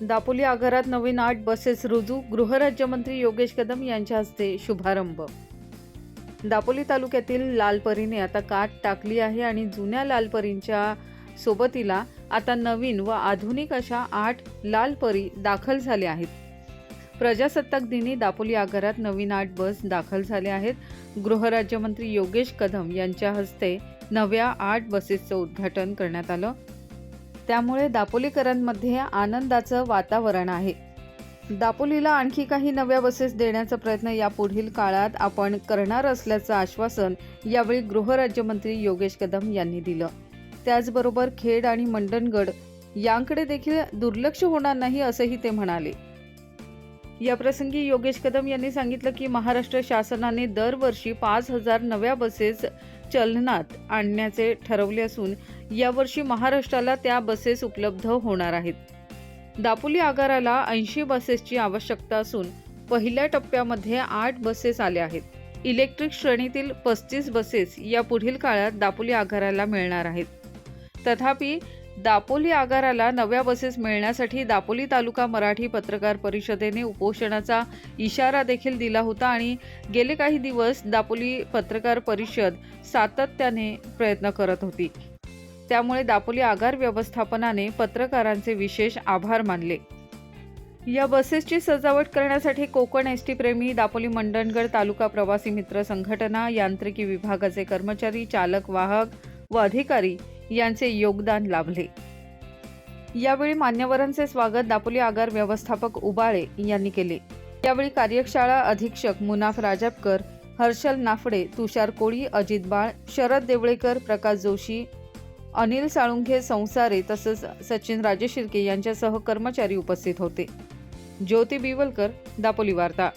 दापोली आगारात नवीन आठ बसेस रुजू गृहराज्यमंत्री योगेश कदम यांच्या हस्ते शुभारंभ. दापोली तालुक्यातील लालपरीने आता काट टाकली आहे आणि जुन्या लालपरींच्या सोबतीला आता नवीन व आधुनिक अशा आठ लालपरी दाखल झाल्या आहेत. प्रजासत्ताक दिनी दापोली आगारात नवीन आठ बस दाखल झाल्या आहेत. गृहराज्यमंत्री योगेश कदम यांच्या हस्ते नव्या आठ बसेसचं उद्घाटन करण्यात आलं. त्यामुळे दापोलीकरांमध्ये आनंदाचं वातावरण आहे. दापोलीला आणखी काही नव्या बसेस देण्याचा प्रयत्न यापुढील काळात आपण करणार असल्याचं आश्वासन यावेळी गृहराज्यमंत्री योगेश कदम यांनी दिलं. त्याचबरोबर खेड आणि मंडणगड यांकडे देखील दुर्लक्ष होणार नाही असंही ते म्हणाले. याप्रसंगी योगेश कदम यांनी सांगितलं की महाराष्ट्र शासनाने दरवर्षी पाच हजार नव्या बसेस चलनात आणण्याचे ठरवले असून यावर्षी महाराष्ट्राला त्या बसेस उपलब्ध होणार आहेत. दापोली आगाराला ऐंशी बसेसची आवश्यकता असून पहिल्या टप्प्यामध्ये आठ बसेस आल्या आहेत. इलेक्ट्रिक श्रेणीतील पस्तीस बसेस या पुढील काळात दापोली आगाराला मिळणार आहेत. तथापि दापोली आगाराला नव्या बसेस मिळण्यासाठी दापोली तालुका मराठी पत्रकार परिषदेने उपोषणाचा इशारा देखील दिला होता आणि गेले काही दिवस दापोली पत्रकार परिषद सातत्याने प्रयत्न करत होती. त्यामुळे दापोली आगार व्यवस्थापनाने पत्रकारांचे विशेष आभार मानले. या बसेसची सजावट करण्यासाठी कोकण एस टी प्रेमी दापोली मंडणगड तालुका प्रवासी मित्र संघटना यांत्रिकी विभागाचे कर्मचारी चालक वाहक व अधिकारी यांचे योगदान लाभले. यावेळी मान्यवरांचे स्वागत दापोली आगार व्यवस्थापक उबाळे यांनी केले. यावेळी कार्यशाळा अधीक्षक मुनाफ राजपकर हर्षल नाफडे तुषार कोळी अजित बाळ शरद देवळेकर प्रकाश जोशी अनिल साळुंखे संसारे तसंच सचिन राजेशिर्के यांच्यासह कर्मचारी उपस्थित होते. ज्योती बिवलकर दापोली वार्ता.